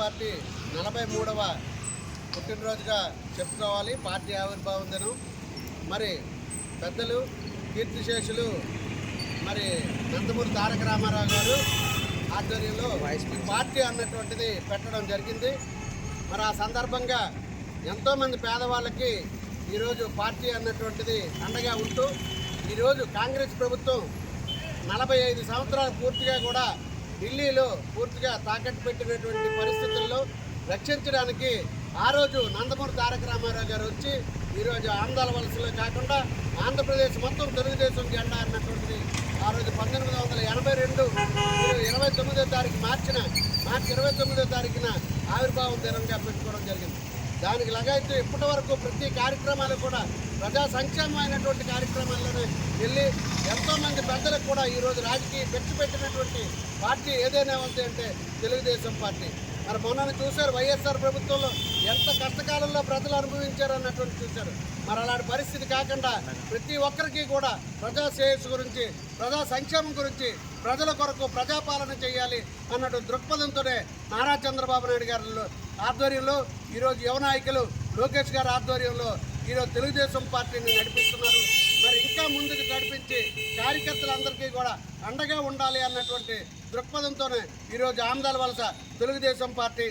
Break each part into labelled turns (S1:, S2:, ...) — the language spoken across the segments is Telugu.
S1: పార్టీ నలభై మూడవ పుట్టినరోజుగా చెప్పుకోవాలి. పార్టీ ఆవిర్భావం దినం మరి పెద్దలు కీర్తిశేషులు మరి నందమూరి తారక రామారావు గారు ఆధ్వర్యంలో పార్టీ అన్నటువంటిది పెట్టడం జరిగింది. మరి ఆ సందర్భంగా ఎంతోమంది పేదవాళ్ళకి ఈరోజు పార్టీ అన్నటువంటిది అండగా ఉంటూ ఈరోజు కాంగ్రెస్ ప్రభుత్వం నలభై ఐదు సంవత్సరాలు పూర్తిగా కూడా ఢిల్లీలో పూర్తిగా తాకట్టు పెట్టినటువంటి పరిస్థితుల్లో రక్షించడానికి ఆ రోజు నందమూరి తారక రామారావు గారు వచ్చి ఈరోజు ఆంధ్రాల వలసలో కాకుండా ఆంధ్రప్రదేశ్ మొత్తం తెలుగుదేశం జెండా అన్నటువంటిది ఆ రోజు పంతొమ్మిది వందల ఎనభై రెండు ఇరవై తొమ్మిదో తారీఖు మార్చిన మార్చి ఇరవై తొమ్మిదో తారీఖున ఆవిర్భావం దినంగా పెట్టుకోవడం జరిగింది. దానికి లగాయత్తు ఇప్పటి వరకు ప్రతి కార్యక్రమాలు కూడా ప్రజా సంక్షేమమైనటువంటి కార్యక్రమాల్లోనే వెళ్ళి ఎంతోమంది పెద్దలకు కూడా ఈరోజు రాజకీయ పెట్టి పెట్టినటువంటి పార్టీ ఏదైనా ఉంది అంటే తెలుగుదేశం పార్టీ. మరి మొన్న చూశారు వైఎస్ఆర్ ప్రభుత్వంలో. ఎంత కష్టకాలంలో ప్రజలు అనుభవించారు అన్నటువంటి చూశారు. మరి అలాంటి పరిస్థితి కాకుండా ప్రతి ఒక్కరికి కూడా ప్రజా శ్రేయస్సు గురించి ప్రజా సంక్షేమం గురించి ప్రజల కొరకు ప్రజాపాలన చేయాలి అన్నట్టు దృక్పథంతోనే నారా చంద్రబాబు నాయుడు గారి ఆధ్వర్యంలో ఈరోజు యువ నాయకులు లోకేష్ గారి ఆధ్వర్యంలో ఈరోజు తెలుగుదేశం పార్టీని నడిపిస్తున్నారు. మరి ఇంకా ముందుకు నడిపించి కార్యకర్తలందరికీ అండగా ఉండాలి అన్నటువంటి దృక్పథంతోనే ఈరోజు ఆమదాల వలస తెలుగుదేశం పార్టీ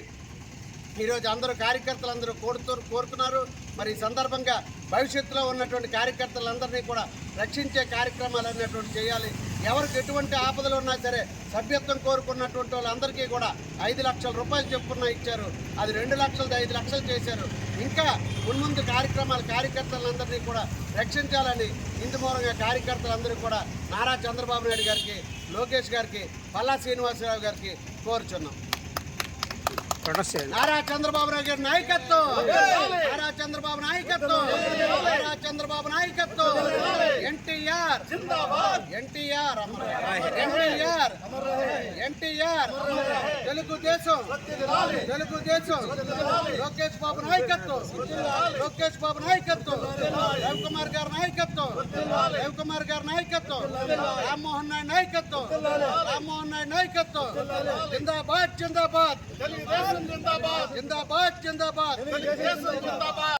S1: ఈరోజు అందరూ కార్యకర్తలు అందరూ కోరుతూ కోరుతున్నారు మరి ఈ సందర్భంగా భవిష్యత్తులో ఉన్నటువంటి కార్యకర్తలందరినీ కూడా రక్షించే కార్యక్రమాలు అనేటువంటి చేయాలి. ఎవరికి ఎటువంటి ఆపదలు ఉన్నా సరే సభ్యత్వం కోరుకున్నటువంటి వాళ్ళందరికీ కూడా ఐదు లక్షల రూపాయలు చెప్పుకున్న ఇచ్చారు. అది రెండు లక్షలది ఐదు లక్షలు చేశారు. ఇంకా మున్ముందు కార్యక్రమాలు కార్యకర్తలందరినీ కూడా రక్షించాలని ఇందు మూలంగా కార్యకర్తలందరూ కూడా నారా చంద్రబాబు నాయుడు గారికి లోకేష్ గారికి పల్లా శ్రీనివాసరావు గారికి కోరుచున్నాం. నారా చంద్రబాబు నాయుడు గారి నాయకత్వం. నారా చంద్రబాబు నాయకత్వం. నారా చంద్రబాబు నాయకత్వం. ఎన్టీఆర్. ఎన్టీఆర్ ఎన్టీఆర్. ఎన్టీఆర్. తెలుగుదేశం తెలుగుదేశం లోకేష్ బాబు నాయకత్వం లోకేష్ బాబు నాయకత్వం రవికుమార్ గారి నాయకత్వం రవికుమార్ గారి నాయకత్వం రామ్మోహన్ నాయుడు నాయకత్వం రామ్మోహన్ నాయుడు నాయకత్వం జిందాబాద్ జిందాబాద్
S2: తెలుగుదేశం జిందాబాద్
S1: జిందాబాద్ జిందాబాద్
S2: తెలుగుదేశం జిందాబాద్